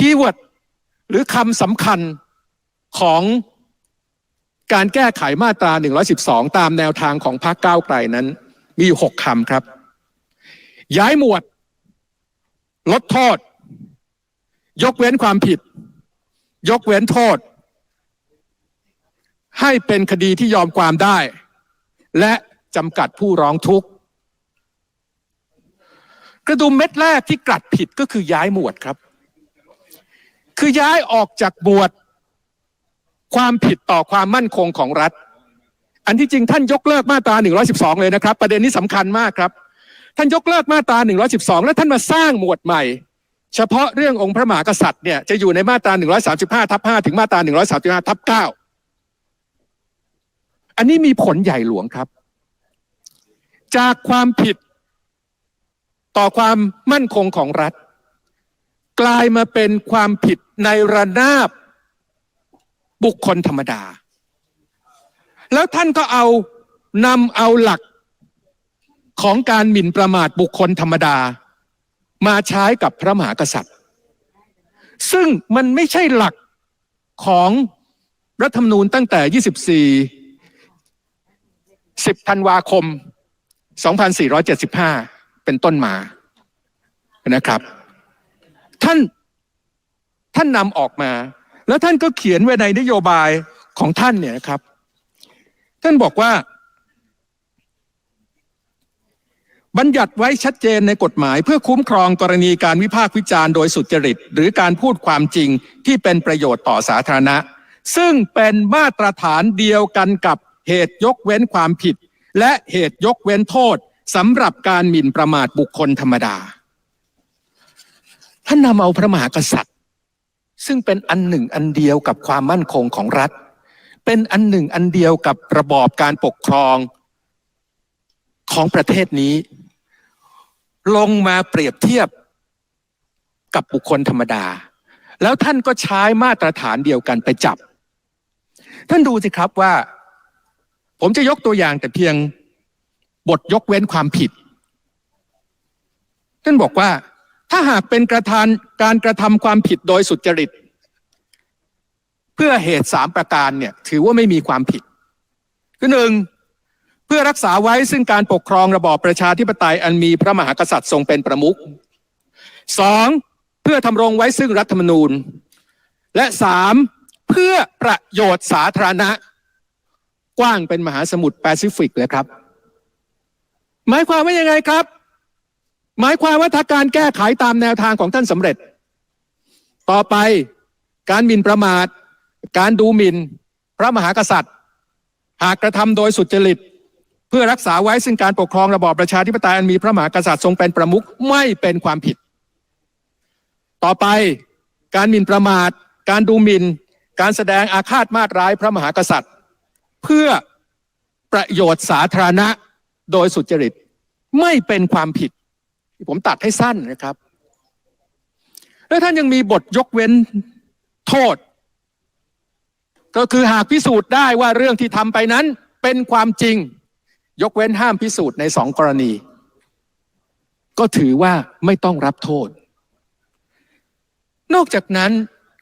คีย์เวิร์ดหรือคำสำคัญของการแก้ไขมาตรา 112 ตามแนวทางของพรรคก้าวไกลนั้น มีอยู่ 6คำครับ ย้ายหมวด ลดโทษ ยกเว้นความผิด ยกเว้นโทษ ให้เป็นคดีที่ยอมความได้ และจำกัดผู้ร้องทุกข์ กระดุมเม็ดแรกที่กลัดผิดก็คือย้ายหมวดครับ คือย้ายออกจากหมวดความผิดต่อความมั่นคงของรัฐ อันที่จริงท่านยกเลิกมาตรา 112 เลยนะครับ ประเด็นนี้สำคัญมากครับ ท่านยกเลิกมาตรา 112 แล้วท่านมาสร้างหมวดใหม่ เฉพาะเรื่ององค์พระมหากษัตริย์เนี่ยจะอยู่ในมาตรา 135 ทับ 5 ถึงมาตรา 135 ทับ 9 อันนี้มีผลใหญ่หลวงครับ จากความผิดต่อความมั่นคงของรัฐ กลายมาเป็นความผิดในระนาบบุคคลธรรมดา แล้วท่านก็เอานำเอาหลักของการหมิ่นประมาทบุคคลธรรมดา มาใช้กับพระมหากษัตริย์ ซึ่งมันไม่ใช่หลักของรัฐธรรมนูญตั้งแต่ 24 10ธันวาคม 2475 เป็นต้นมานะครับ ท่านนำออกมา แล้วท่านก็เขียนไว้ในนโยบายของท่านเนี่ยนะครับ ท่านบอกว่า บัญญัติไว้ชัดเจนในกฎหมาย เพื่อคุ้มครองกรณีการวิพากษ์วิจารณ์โดยสุจริต หรือการพูดความจริงที่เป็นประโยชน์ต่อสาธารณะ ซึ่งเป็นมาตรฐานเดียวกันกับเหตุยกเว้นความผิด และเหตุยกเว้นโทษสำหรับการหมิ่นประมาทบุคคลธรรมดา ท่านนำเอาพระมหากษัตริย์ ซึ่งเป็นอันหนึ่งอันเดียวกับความมั่นคงของรัฐ เป็นอันหนึ่งอันเดียวกับระบอบการปกครองของประเทศนี้ ลงมาเปรียบเทียบกับบุคคลธรรมดา แล้วท่านก็ใช้มาตรฐานเดียวกันไปจับ ท่านดูสิครับว่า ผมจะยกตัวอย่างแต่เพียงบทยกเว้นความผิด ท่านบอกว่า ถ้าหากเป็นกระทานการกระทำความผิดโดยสุจริต เพื่อเหตุสามประการเนี่ยถือว่าไม่มีความผิดคือหนึ่งเพื่อรักษาไว้ซึ่งการปกครองระบอบประชาธิปไตยอันมีพระมหากษัตริย์ทรงเป็นประมุขสองเพื่อทำรงไว้ซึ่งรัฐธรรมนูญ และสามเพื่อประโยชน์สาธารณะ กว้างเป็นมหาสมุทรแปซิฟิกเลยครับ หมายความว่ายังไงครับ หมายความว่าถ้าการแก้ไขตามแนวทางของท่านสำเร็จ ต่อไปการหมิ่นประมาท การดูหมิ่น พระมหากษัตริย์ หากกระทำโดยสุจริต เพื่อรักษาไว้ซึ่งการปกครองระบอบประชาธิปไตยอันมีพระมหากษัตริย์ทรงเป็นประมุขไม่เป็นความผิด ต่อไปการหมิ่นประมาท การดูหมิ่น การแสดงอาฆาตมาตร้ายพระมหากษัตริย์ เพื่อประโยชน์สาธารณะโดยสุจริตไม่เป็นความผิด ผมตัดให้สั้นนะครับ แล้วท่านยังมีบทยกเว้นโทษ ก็คือหากพิสูจน์ได้ว่าเรื่องที่ทำไปนั้นเป็นความจริง ยกเว้นห้ามพิสูจน์ในสองกรณี ก็ถือว่าไม่ต้องรับโทษ นอกจากนั้น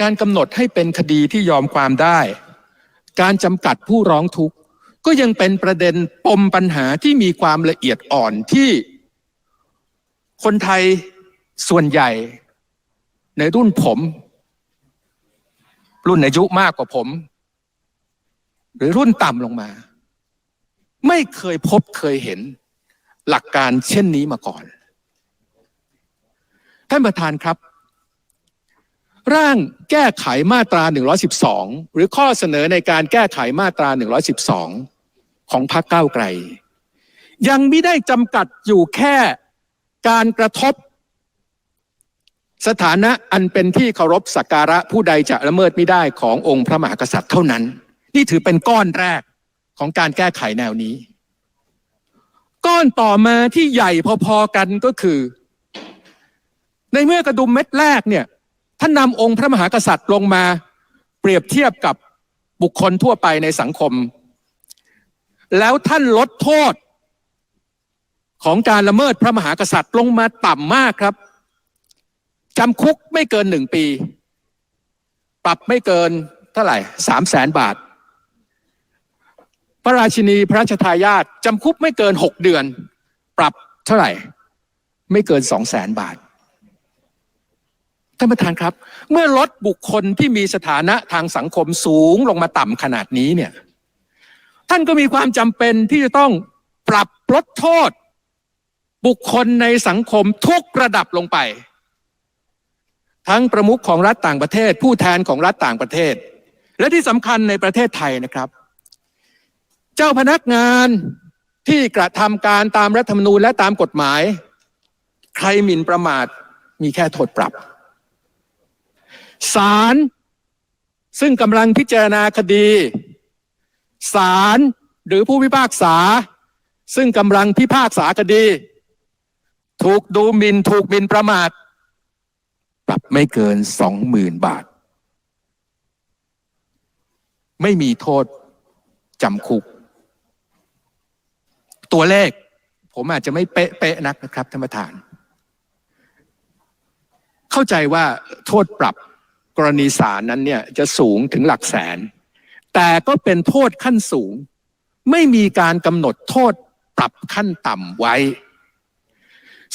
การกำหนดให้เป็นคดีที่ยอมความได้ การจำกัดผู้ร้องทุกข์ก็ยังเป็นประเด็นปมปัญหาที่มีความละเอียดอ่อนที่ คนไทยส่วนใหญ่ในรุ่นผม รุ่นอายุมากกว่าผม หรือรุ่นต่ำลงมา ไม่เคยพบเคยเห็นหลักการเช่นนี้มาก่อน ท่านประธานครับ ร่างแก้ไขมาตรา 112 หรือข้อเสนอในการแก้ไขมาตรา 112 ของพรรคก้าวไกล ยังไม่ได้จำกัดอยู่แค่ การกระทบ สถานะอันเป็นที่เคารพสักการะผู้ใดจะละเมิดไม่ได้ขององค์พระมหากษัตริย์เท่านั้น นี่ถือเป็นก้อนแรกของการแก้ไขแนวนี้ ก้อนต่อมาที่ใหญ่พอๆกันก็คือ ในเมื่อกระดุมเม็ดแรกเนี่ยท่านนำองค์พระมหากษัตริย์ลงมา เปรียบเทียบกับบุคคลทั่วไปในสังคม แล้วท่านลดโทษ ของการละเมิดพระมหากษัตริย์ลงมาต่ำมากครับจำคุกไม่เกินหนึ่งปี ปรับไม่เกินเท่าไหร่สามแสนบาท พระราชินีพระราชทายาทจำคุกไม่เกินหกเดือน ปรับเท่าไหร่ ไม่เกินสองแสนบาทท่านประธานครับ เมื่อลดบุคคลที่มีสถานะทางสังคมสูงลงมาต่ำขนาดนี้เนี่ย ท่านก็มีความจำเป็นที่จะต้องปรับลดโทษ บุคคลในสังคมทุกระดับลงไป ทั้งประมุขของรัฐต่างประเทศ ผู้แทนของรัฐต่างประเทศ และที่สำคัญในประเทศไทยนะครับ เจ้าพนักงานที่กระทำการตามรัฐธรรมนูญและตามกฎหมาย ใครหมิ่นประมาทมีแค่โทษปรับศาลซึ่งกำลังพิจารณาคดีศาลหรือผู้พิพากษา ซึ่งกำลังพิพากษาคดี ถูกดูหมินถูกหมินประมาท ปรับไม่เกินสองหมื่นบาท ไม่มีโทษจำคุก ตัวเลข ผมอาจจะไม่เป๊ะๆนักนะครับท่านประธาน เข้าใจว่าโทษปรับกรณีศาลนั้นเนี่ยจะสูงถึงหลักแสน แต่ก็เป็นโทษขั้นสูง ไม่มีการกำหนดโทษปรับขั้นต่ำไว้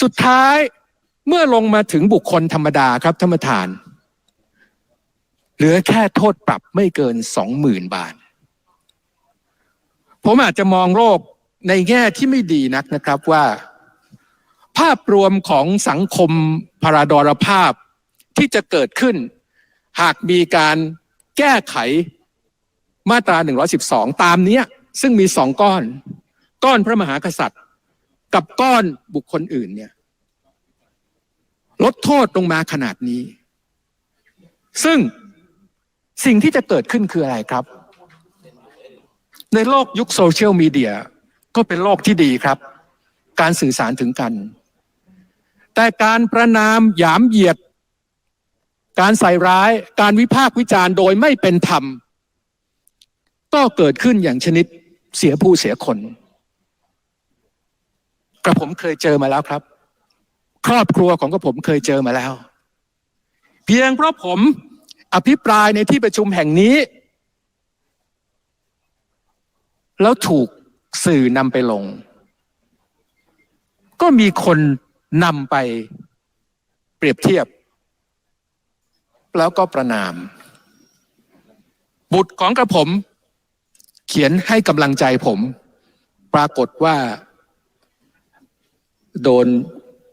สุดท้ายเมื่อลงมาถึงบุคคลธรรมดาครับท่านประธาน เหลือแค่โทษปรับไม่เกินสองหมื่นบาท ผมอาจจะมองโลกในแง่ที่ไม่ดีนักนะครับว่า ภาพรวมของสังคมพราดรภาพที่จะเกิดขึ้น หากมีการแก้ไขมาตรา 112 ตามนี้ซึ่งมีสองก้อน ก้อนพระมหากษัตริย์ กับก้อนบุคคลอื่นเนี่ย ลดโทษลงมาขนาดนี้ ซึ่งสิ่งที่จะเกิดขึ้นคืออะไรครับ ในโลกยุคโซเชียลมีเดียก็เป็นโลกที่ดีครับ การสื่อสารถึงกัน แต่การประนามหยามเหยียด การใส่ร้าย การวิพากษ์วิจารณ์โดยไม่เป็นธรรม ก็เกิดขึ้นอย่างชนิดเสียผู้เสียคน กระผมเคยเจอมาแล้วครับ ครอบครัวของกระผมเคยเจอมาแล้ว เพียงเพราะผมอภิปรายในที่ประชุมแห่งนี้ แล้วถูกสื่อนำไปลง ก็มีคนนำไปเปรียบเทียบ แล้วก็ประนาม บุตรของกระผม เขียนให้กำลังใจผม ปรากฏว่า โดน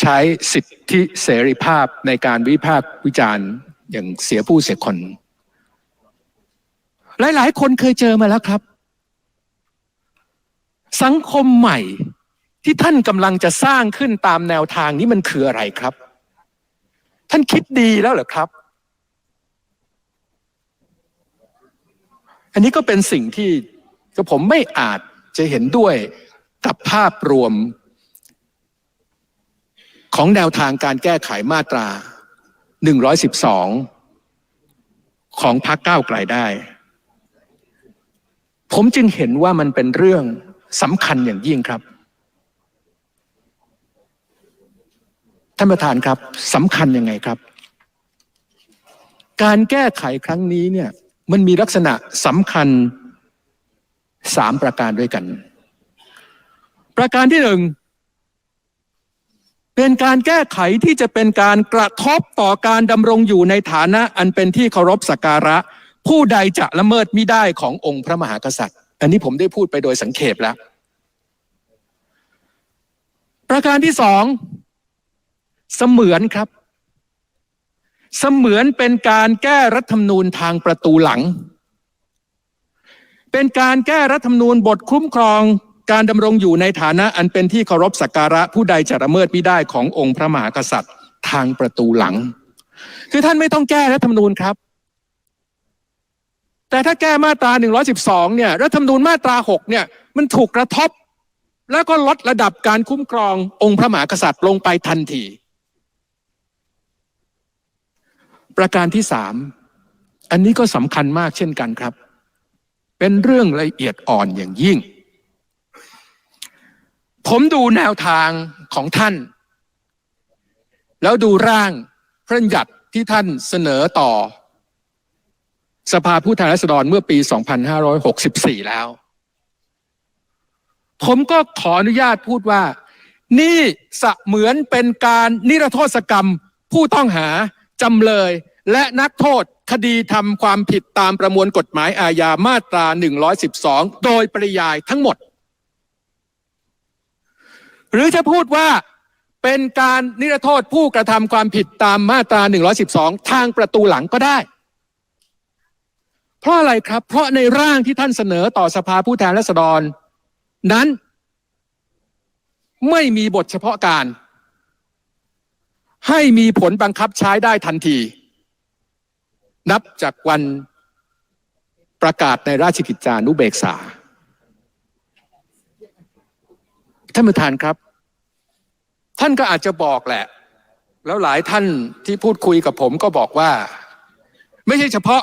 ใช้สิทธิเสรีภาพในการวิพากษ์วิจารณ์อย่างเสียผู้เสียคน หลาย ๆ คนเคยเจอมาแล้วครับ สังคมใหม่ที่ท่านกำลังจะสร้างขึ้นตามแนวทางนี้มันคืออะไรครับ ท่านคิดดีแล้วเหรอครับ อันนี้ก็เป็นสิ่งที่ผมไม่อาจจะเห็นด้วยกับภาพรวม ของแนวทางการแก้ไขมาตรา 112 ของพรรคก้าวไกลได้ ผมจึงเห็นว่ามันเป็นเรื่องสำคัญอย่างยิ่งครับ ท่านประธานครับสำคัญยังไงครับ การแก้ไขครั้งนี้เนี่ยมันมีลักษณะสำคัญสามประการด้วยกัน ประการที่หนึ่ง เป็นการแก้ไขที่จะเป็นการกระทบต่อการดำรงอยู่ในฐานะอันเป็นที่เคารพสักการะ ผู้ใดจะละเมิดมิได้ขององค์พระมหากษัตริย์ อันนี้ผมได้พูดไปโดยสังเขปแล้ว ประการที่สองเสมือนครับ เสมือนเป็นการแก้รัฐธรรมนูญทางประตูหลัง เป็นการแก้รัฐธรรมนูญบทคุ้มครอง การดำรงอยู่ในฐานะอันเป็นที่เคารพสักการะผู้ใดจะละเมิดไมิได้ขององค์พระมหากษัตริย์ทางประตูหลัง คือท่านไม่ต้องแก้รัฐธรรมนูญครับ แต่ถ้าแก้มาตรา 112 เนี่ยรัฐธรรมนูญมาตรา 6 เนี่ยมันถูกกระทบ แล้วก็ลดระดับการคุ้มครององค์พระมหากษัตริย์ลงไปทันที ประการที่สามอันนี้ก็สำคัญมากเช่นกันครับ เป็นเรื่องละเอียดอ่อนอย่างยิ่ง ผมดูแนวทางของท่าน แล้วดูร่างพระบัญญัติที่ท่านเสนอต่อ สภาผู้แทนราษฎรเมื่อปี 2564 แล้ว ผมก็ขออนุญาตพูดว่า นี่เสมือนเป็นการนิรโทษกรรมผู้ต้องหาจำเลยและนักโทษคดีทำความผิดตามประมวลกฎหมายอาญามาตรา 112 โดยปริยายทั้งหมด หรือจะพูดว่าเป็นการนิรโทษผู้กระทำความผิดตามมาตรา 112 ทางประตูหลังก็ได้ เพราะอะไรครับ เพราะในร่างที่ท่านเสนอต่อสภาผู้แทนราษฎร นั้นไม่มีบทเฉพาะการ ให้มีผลบังคับใช้ได้ทันที นับจากวันประกาศในราชกิจจานุเบกษาท่านประธานครับ ท่านก็อาจจะบอกแหละ แล้วหลายท่านที่พูดคุยกับผมก็บอกว่า ไม่ใช่เฉพาะ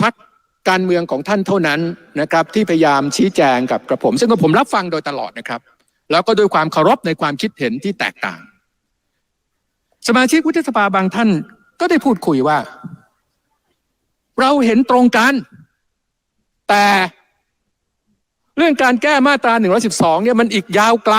พักการเมืองของท่านเท่านั้นนะครับ ที่พยายามชี้แจงกับกระผม ซึ่งก็ผมรับฟังโดยตลอดนะครับ แล้วก็ด้วยความเคารพในความคิดเห็นที่แตกต่าง สมาชิกวุฒิสภาบางท่านก็ได้พูดคุยว่า เราเห็นตรงกัน แต่เรื่องการแก้มาตรา 112 เนี่ยมันอีกยาวไกล